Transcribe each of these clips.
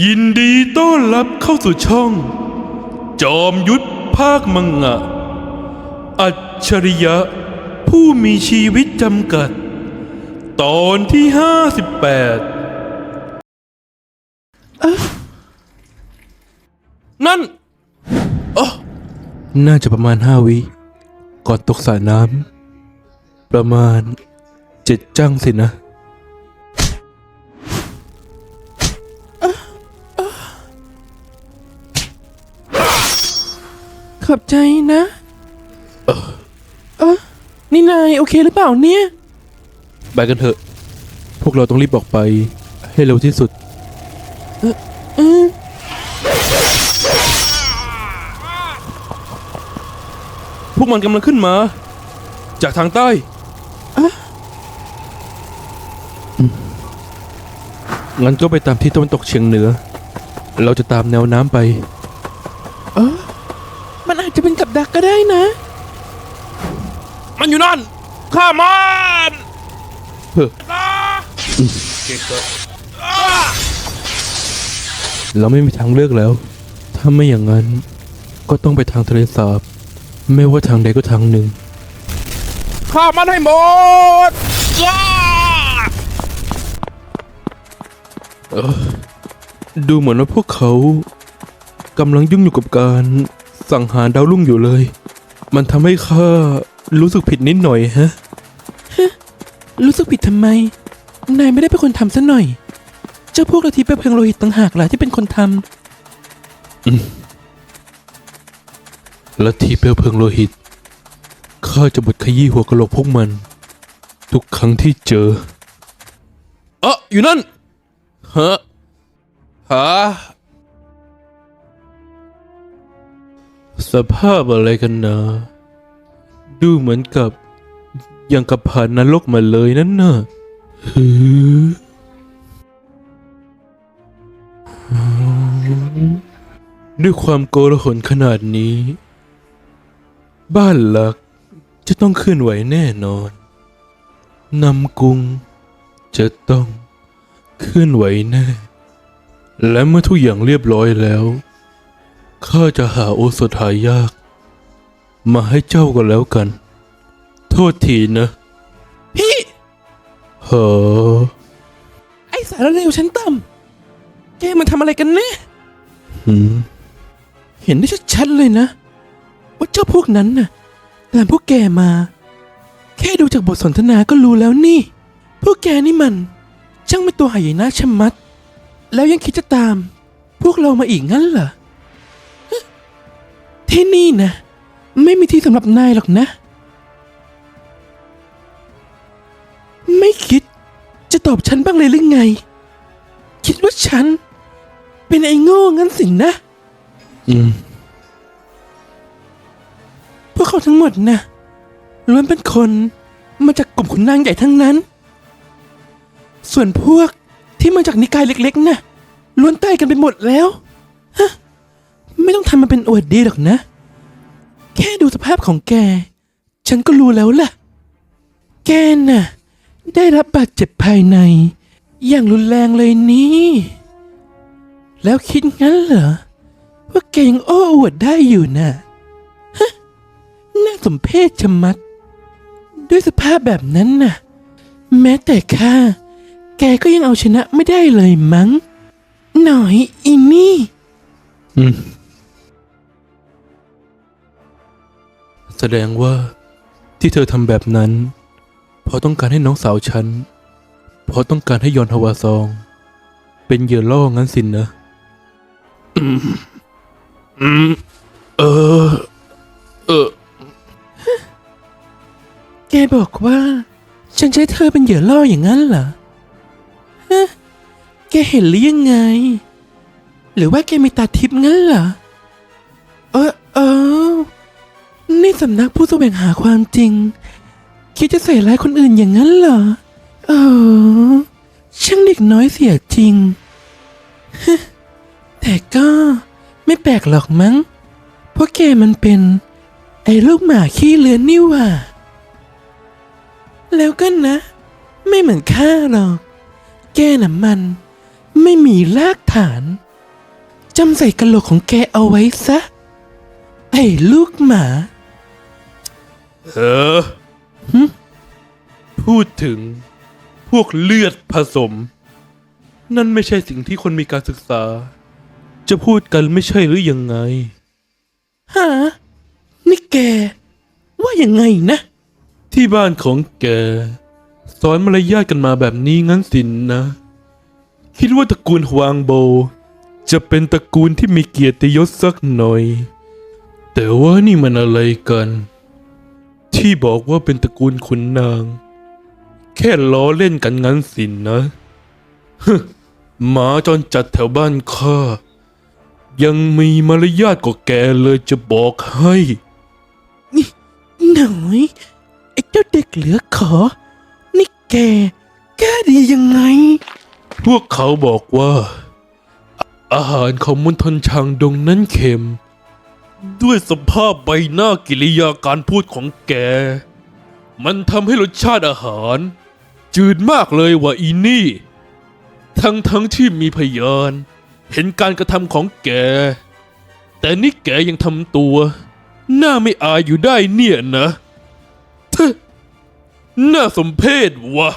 ยินดีต้อนรับเข้าสู่ช่อง จอมยุทธภาคมังงะ อัจฉริยะ ผู้มีชีวิตจำกัด ตอนที่58นั่นอ๋อน่าจะประมาณห้าวิ ก่อนตกสระน้ำประมาณเจ็ดจังสินะ อบใจนะเออนี่นายโอเคหรือเปล่าเนี่ย ไปกันเถอะ พวกเราต้องรีบออกไป ให้เร็วที่สุดเออพวกมันกำลังขึ้นมา จากทางใต้งั้นก็ไปตามที่ตะวันตกเฉียงเหนือ เราจะตามแนวน้ำไปมันอา จจะเป็นกับดักก็ได้นะ มันอยู่นั่นข้ามันเฮ้อเราไม่มีทางเลือกแล้ว ถ้าไม่อย่างนั้น ก็ต้องไปทางทะเลสาบ ไม่ว่าทางใดก็ทางหนึ่ง ข้ามันให้หมดดูเหมือนว่าพวกเขากำลังยุ่งอยู่กับการ สังหารดาวรุ่งอยู่เลย มันทำให้ข้ารู้สึกผิดนิดหน่อยฮะ รู้สึกผิดทำไม นายไม่ได้เป็นคนทำซะหน่อย เจ้าพวกลัทธิเปลวเพลิงโลหิตต่างหากล่ะที่เป็นคนทลัทธิเปลวเพลิงโลหิต ข้าจะบดขยี้หัวกะโหลกพวกมัน ทุกครั้งที่เจอ เอะอยู่นั่นฮะฮะ สภาพอะไรกันนะดูเหมือนกับยังกับผ่านนรกมาเลยนั่นน่ะฮือด้วยความโกลาหลขนาดนี้ บ้านหลักจะต้องเคลื่อนไหวแน่นอน นำกรุงจะต้องเคลื่อนไหวแน่ และเมื่อทุกอย่างเรียบร้อยแล้ว ข้าจะหาโอสถหายาก มาให้เจ้าก็แล้วกัน โทษทีนะำพี่เฮ้อไอสารเลวชั้นต่ำแกมันทำอะไรกันแน่หืมเห็นได้ชัดๆเลยนะ ว่าเจ้าพวกนั้นน่ะตามพวกแกมา แค่ดูจากบทสนทนาก็รู้แล้วนี่ พวกแกนี่มันช่างเป็นตัวหายนะชะมัด แล้วยังคิดจะตาม พวกเรามาอีกงั้นเหรอฮะ ที่นี่นะ ไม่มีที่สำหรับนายหรอกนะ ไม่คิดจะตอบฉันบ้างเลยหรือไง คิดว่าฉัน เป็นไอ้โง่งั้นสินะ อืม พวกเขาทั้งหมดนะล้วนเป็นคนมาจากกลุ่มขุนนางใหญ่ทั้งนั้น ส่วนพวกที่มาจากนิกายเล็กๆนะล้วนใต้กันไปหมดแล้ว ฮะ ไม่ต้องทำมาเป็นอวดดีหรอกนะ แค่ดูสภาพของแก ฉันก็รู้แล้วล่ะ แกน่ะ ได้รับบาดเจ็บภายใน อย่างรุนแรงเลยนี่ แล้วคิดงั้นเหรอ ว่าแกยังโอ้อวดได้อยู่น่ะน่าสมเพชชะมัด ด้วยสภาพแบบนั้นน่ะ แม้แต่ข้าแกก็ยังเอาชนะไม่ได้เลยมั้ง หน่อยอีนี่ อืม แสดงว่าที่เธอทำแบบนั้น เพราะต้องการให้น้องสาวฉัน เพราะต้องการให้ยอนทวาซอง เป็นเหยื่อล่องั้นสินนะอืมอืมเออ เออ แกบอกว่า ฉันใช้เธอเป็นเหยื่อล่ออย่างนั้นเหรอฮะแกเห็นหรือยังไง หรือว่าแกมีตาทิพย์งั้นเหรอ เออเออ นี่สำนักผู้แสวงหาความจริง คิดจะใส่ร้ายคนอื่นอย่างนั้นเหรอ เออ ช่างเด็กน้อยเสียจริง แต่ก็ไม่แปลกหรอกมั้ง เพราะแกมันเป็น ไอ้ลูกหมาขี้เลือนนี่ว่า แล้วก็นะ ไม่เหมือนข้าหรอก แกน่ะมัน ไม่มีรากฐานจำใส่กระโหลกของแกเอาไว้ซะ ไอ้ลูกหมา เออพูดถึงพวกเลือดผสม นั่นไม่ใช่สิ่งที่คนมีการศึกษา จะพูดกันไม่ใช่หรือยังไงฮะนี่แก ว่ายังไงนะ ที่บ้านของแก สอนมารยาทกันมาแบบนี้งั้นสินนะ คิดว่าตระกูลฮวางโบ จะเป็นตระกูลที่มีเกียรติยศสักหน่อย แต่ว่านี่มันอะไรกัน ที่บอกว่าเป็นตระกูลขุนนาง แค่ล้อเล่นกันงั้นสินนะฮึหมาจนจัดแถวบ้านข้า ยังมีมารยาทกว่าแกเลยจะบอกให้หน่อยไอ้เจ้าเด็กเหลือขอ นี่แกแกดียังไง พวกเขาบอกว่า อาอาหารของมณฑลชางดงนั้นเค็ม ด้วยสภาพใบหน้ากิริยาการพูดของแก มันทำให้รสชาติอาหาร จืดมากเลยว่ะอีนี่ ทั้งทั้งที่มีพยาน เห็นการกระทำของแก แต่นี่แกยังทำตัว หน้าไม่อายอยู่ได้เนี่ยนะเธอน่าสมเพชวะ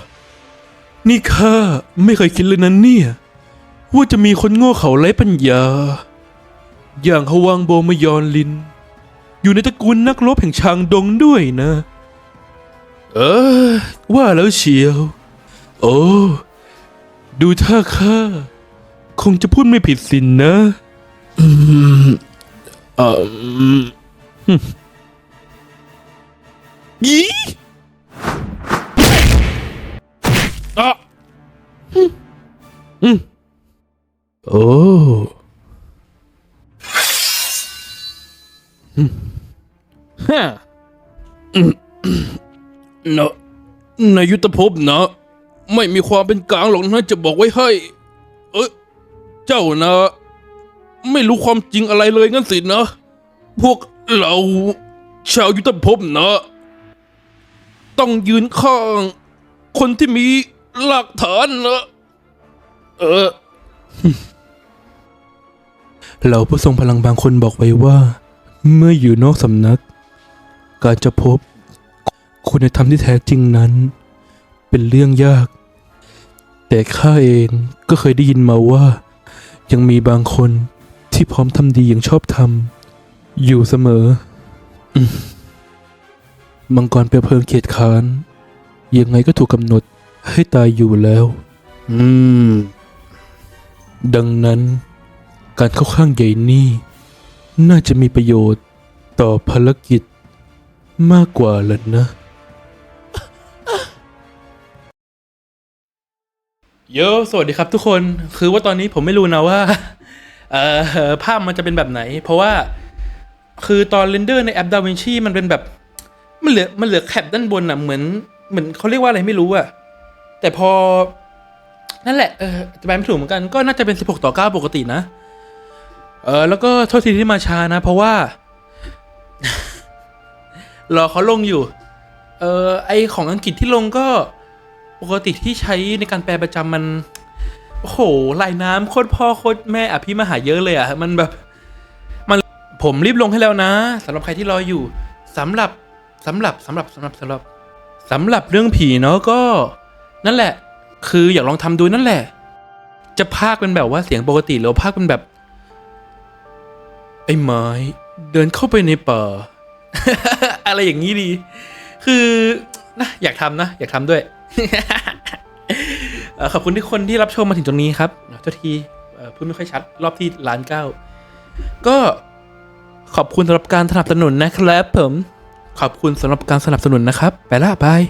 นี่ข้าไม่เคยคิดเลยนะเนี่ย ว่าจะมีคนโง่เขาไร้ปัญญา อย่างฮวังโบมยอนลิน อยู่ในตระกูลนักรบแห่งชางดงด้วยนะ เออ ว่าแล้วเชียว โอ้ ดูท่าข้าคงจะพูดไม่ผิดสินนะ อืมเอ่ออืมหึยี่อะอืม นะในยุทธภพนะ ไม่มีความเป็นกลางหรอกนะจะบอกไว้ให้ เอ้ยเจ้านะ ไม่รู้ความจริงอะไรเลยงั้นสินะ พวกเราชาวยุทธภพนะ ต้องยืนข้าง คนที่มีหลักฐานนะเออเราผู้ทรงพลังบางคนบอกไว้ว่า เมื่ออยู่นอกสำนัก การจะพบ คุณธรรมที่แท้จริงนั้น เป็นเรื่องยาก แต่ข้าเองก็เคยได้ยินมาว่า ยังมีบางคนที่พร้อมทำดีอย่างชอบธรรมอยู่เสมออืมมังกรเปลวเพลิงเขียดค้านยังไงก็ถูกกำหนดให้ตายอยู่แล้ว อืม ดังนั้น การเข้าข้างใหญ่นี่ น่าจะมีประโยชน์ต่อภารกิจ มากกว่าแหละนะ โย สวัสดีครับทุกคน คือว่าตอนนี้ผมไม่รู้นะว่า เอ่อ ภาพมันจะเป็นแบบไหน เพราะว่า คือตอนเรนเดอร์ในแอปดาวินชีมันเป็นแบบ มันเหลือ มันเหลือแคปด้านบนอะเหมือน เหมือนเขาเรียกว่าอะไรไม่รู้อะแต่พอ นั่นแหละ เออจะแปลไม่ถูกเหมือนกัน ก็น่าจะเป็น 16 ต่อ 9 ปกตินะ เออแล้วก็โทษทีที่มาช้านะ เพราะว่า รอเขาลงอยู่ เออไอของอังกฤษที่ลงก็ ปกติที่ใช้ในการแปลประจำมัน โอ้โหลายน้ำโคตรพ่อโคตรแม่อภิมหาเยอะเลยอะ มันแบบ มันผมรีบลงให้แล้วนะสำหรับใครที่รออยู่สำหรับสำหรับสำหรับสำหรับสำหรับสำหรับเรื่องผีเนาะก็ นั่นแหละ คืออยากลองทำดูนั่นแหละ จะพากเป็นแบบว่าเสียงปกติหรือพากเป็นแบบ ไอ้ไม้เดินเข้าไปในป่า อะไรอย่างนี้ดี คือนะอยากทำนะ อยากทำด้วย ขอบคุณทุกคนที่รับชมมาถึงตรงนี้ครับเจ้าทีเอ่อพูดไม่ค่อยชัด รอบที่ล้านเก้า ก็ขอบคุณสำหรับการสนับสนุนนะครับผม ขอบคุณสำหรับการสนับสนุนนะครับ ไปละบาย